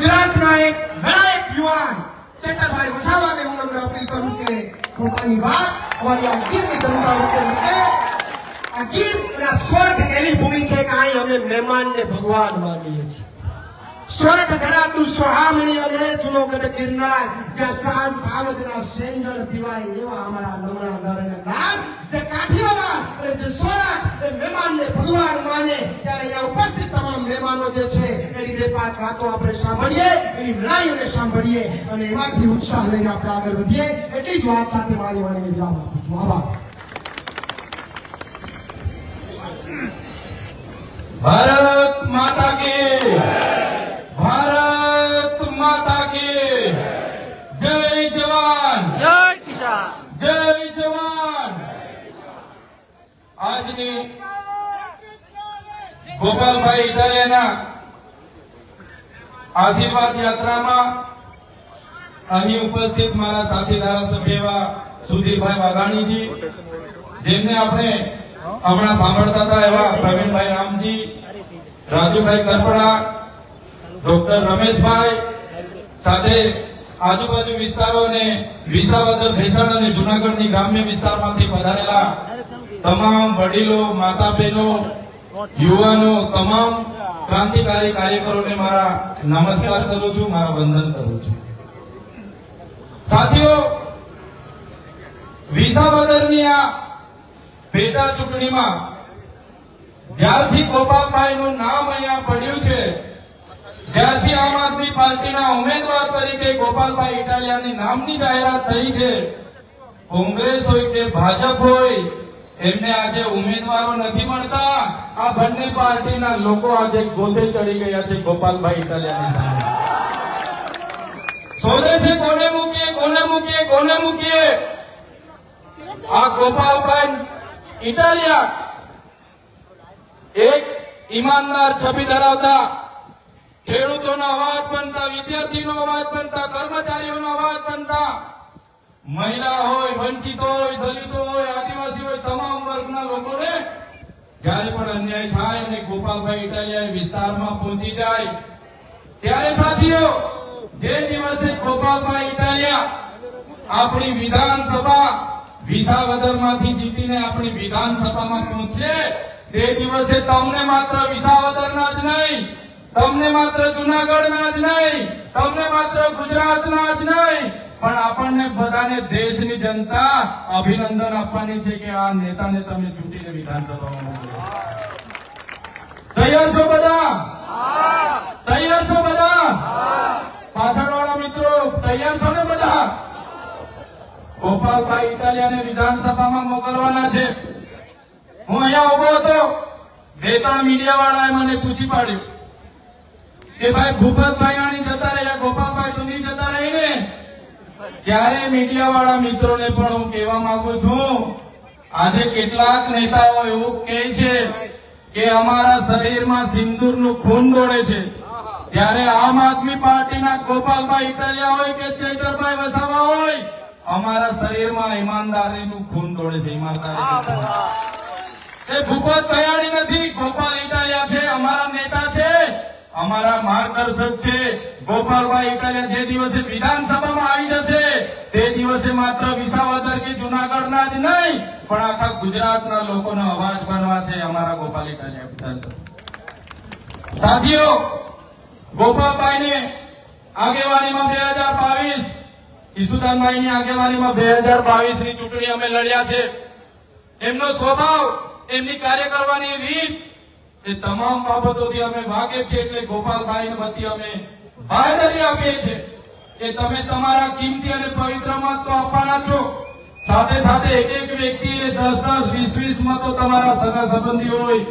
ગુજરાતના એક નાયક યુવાન ચેતરભાઈ વસાવાને હું તમને અપીલ કરું કે પોતાની વાત અમારી આ ગીરની જનતા વચ્ચે મૂકે. આ ગીર અને સ્વર્ગ એવી ભૂમિ છે કે અહીં અમે મહેમાનને ભગવાન માનીએ છીએ. સ્વર્ગ ધરાતું સોહામણી અને જુનાગઢ ગિરનાર, જ્યાં સાંજ સાવજના સેંજળ પીવાય એવા અમારા નમણા નર અને નાર જે કાઠિયાવાડ અને જે સોરઠ એ મહેમાનને ભગવાન માને, ત્યારે અહીંયા ઉપસ્થિત જે છે એની બે પાંચ વાતો આપણે સાંભળીએ એની લડાઈઓને સાંભળીએ અને એમાંથી ઉત્સાહ લઈને આપણે આગળ વધીએ. એટલી જ વાત સાથે મારી વાણીને વિરામ આપું છું. આભાર. ભારત માતા કે ભારત માતા કે જય જવાન. જય કિસાન. જય જવાન. આજની ગોપાલભાઈ ઇટાલિયાના આશીર્વાદ યાત્રામાં અહીં ઉપસ્થિત મારા સાથી ધારાસભ્ય એવા સુધીરભાઈ વાઘાણીજી, જેમને આપણે હમણાં સાંભળતા હતા એવા પ્રવીણભાઈ રામજી, રાજુભાઈ કરપડા, ડોક્ટર રમેશભાઈ સાથે આજુબાજુ વિસ્તારો અને વિસાવદર, ભેસાણ અને જુનાગઢની ગ્રામ્ય વિસ્તારમાંથી પધારેલા તમામ વડીલો માતા બહેનો યુવાનો તમામ ક્રાંતિકારી કાર્યકરોને મારા નમસ્કાર કરું છું, મારા વંદન કરું છું. સાથીઓ વિસાવદરની આ પેટા ચૂંટણીમાં જ્યારથી ગોપાલભાઈનું નામ અહીંયા પડ્યું છે, જ્યારથી આમ આદમી પાર્ટીના ઉમેદવાર તરીકે ગોપાલભાઈ ઇટાલિયાની નામની જાહેરાત થઈ છે, કોંગ્રેસ હોય કે ભાજપ હોય એમને આજે ઉમેદવારો નથી મળતા. આ બંને પાર્ટીના લોકો આજે ગોદે ચડી ગયા છે ગોપાલભાઈ ઇટાલિયાની સામે. શોધે છે, કોને મૂકીએ કોને મૂકીએ કોને મૂકીએ? આ ગોપાલભાઈ ઇટાલિયા. એક ઈમાનદાર છબી ધરાવતા ખેડૂતોનો અવાજ બનતા, વિદ્યાર્થીનો અવાજ બનતા, કર્મચારીઓનો અવાજ બનતા. મહિલા હોય, વંચિત હોય, દલિતો હોય આદિવાસી હોય તમામ વર્ગના લોકોને જ્યારે પણ અન્યાય થાય અને ગોપાલભાઈ ઇટાલિયા વિસ્તારમાં પહોંચી જાય, ત્યારે સાથીઓ, જે દિવસે ગોપાલભાઈ ઇટાલિયા આપણી વિધાનસભા વિસાવદરમાંથી જીતીને આપણી વિધાનસભામાં પહોંચશે તે દિવસે તમને માત્ર વિસાવદરના જ નહીં, તમને માત્ર જુનાગઢના જ નહીં, તમને માત્ર ગુજરાતના જ નહીં પણ આપણને બધાને દેશની જનતા અભિનંદન આપવાની છે કે આ નેતાને તમે ચૂંટીને વિધાનસભામાં મોકલ્યો. તૈયાર છો બધા? તૈયાર છો બધા? પાછળવાળા મિત્રો, તૈયાર છો ને બધા? ગોપાલભાઈ ઇટાલિયાને વિધાનસભામાં મોકલવાના છે. હું અહીંયા ઊભો હતો. બે ત્રણ મીડિયા વાળાએ મને પૂછી પાડ્યું કે ભાઈ ભૂપતભાઈ આણી ત્યારે મીડિયા વાળા મિત્રોને પણ હું કહેવા માંગુ છું, આજે કેટલાક નેતાઓ એવું કહે છે કે અમારા શરીરમાં સિંદૂરનું ખૂન દોડે છે. ત્યારે આમ આદમી પાર્ટીના ગોપાલભાઈ ઇટાલિયા હોય કે ચૈતરભાઈ વસાવા હોય, અમારા શરીરમાં ઈમાનદારીનું ખૂન દોડે છે ઈમાનદારી એ ભૂપત કયાણી નથી, ગોપાલ ઇટાલિયા છે, અમારા નેતા છે, અમારા માર્ગદર્શક છે, ગોપાલભાઈ ઇટાલિયા જે દિવસે વિધાનસભામાં આવી જશે દિવસે માત્ર વિસાવદર કે જુનાગઢના જ નહીં, પણ આખા ગુજરાતના લોકોનો અવાજ બનવા છે અમારા ગોપાલી ઇટાલિયા વિધાનસભા સાથીઓ આગેવાનીમાં બે હજાર બાવીસ, ઈસુદાનભાઈની આગેવાનીમાં બે હજાર બાવીસની ચૂંટણી અમે લડ્યા છે. એમનો સ્વભાવ, એમની કાર્ય કરવાની રીત, એ તમામ બાબતોથી અમે વાકેફ છે એટલે ગોપાલભાઈ વતી અમે બાહેધરી આપીએ છીએ. કે તમે તમારા કિંમતી અને પવિત્ર મત આપવાના છો. સાથે સાથે એક એક વ્યક્તિએ દસ દસ, વીસ વીસ મતો તમારા સગા સંબંધી હોય,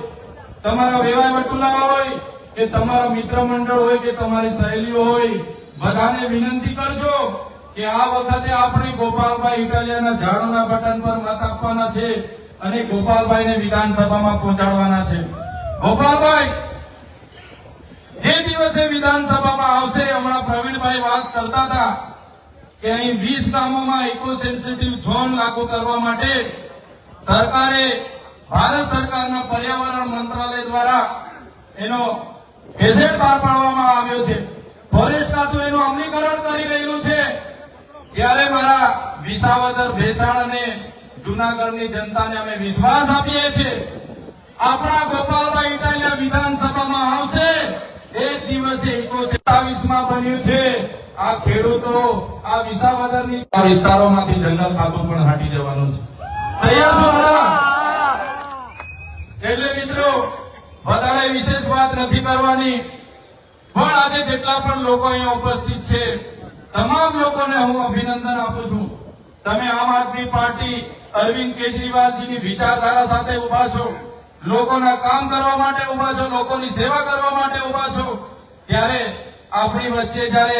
તમારા વેવાય વટુલા હોય, કે તમારા મિત્ર મંડળ હોય, કે તમારી સહેલીઓ હોય, બધાને વિનંતી કરજો કે આ વખતે આપણે ગોપાલભાઈ ઇટાલિયાના ઝાડોના બટન પર મત આપવાના છે અને ગોપાલભાઈને વિધાનસભામાં પહોંચાડવાના છે. ગોપાલભાઈ, જે દિવસે વિધાનસભામાં આવશે. હમણાં પ્રવીણભાઈ વાત કરતા હતા કે અહીં વીસ ગામોમાં ઇકો સેન્સિટિવ ઝોન લાગુ કરવા માટે સરકારે ભારત સરકારના પર્યાવરણ મંત્રાલય દ્વારા એનો ગેઝેટ બહાર પાડવામાં આવ્યો છે. ફોરેસ્ટ ખાતું એનું અમલીકરણ કરી રહેલું છે. ત્યારે મારા વિસાવદર, ભેસાણ અને જુનાગઢની જનતાને અમે વિશ્વાસ આપીએ છીએ. આપણા ગોપાલભાઈ ઇટાલિયા વિધાનસભામાં આવશે. એક દિવસે એકોસેતાવીસમાં બન્યું છે. આ ખેડૂતો, આ વિસાવદરની વિસ્તારોમાંથી જંગલ ખાતું પણ હાટી જવાનું છે. એટલે મિત્રો, વધારે વિશેષ વાત નથી કરવાની. પણ આજે જેટલા પણ લોકો અહીંયા ઉપસ્થિત છે, તમામ લોકોને હું અભિનંદન આપું છું. તમે આમ આદમી પાર્ટી અરવિંદ કેજરીવાલજીની વિચારધારા સાથે ઊભા છો. લોકોના કામ કરવા માટે ઊભા છો, લોકોની સેવા કરવા માટે ઊભા છો, ત્યારે આપણી વચ્ચે જ્યારે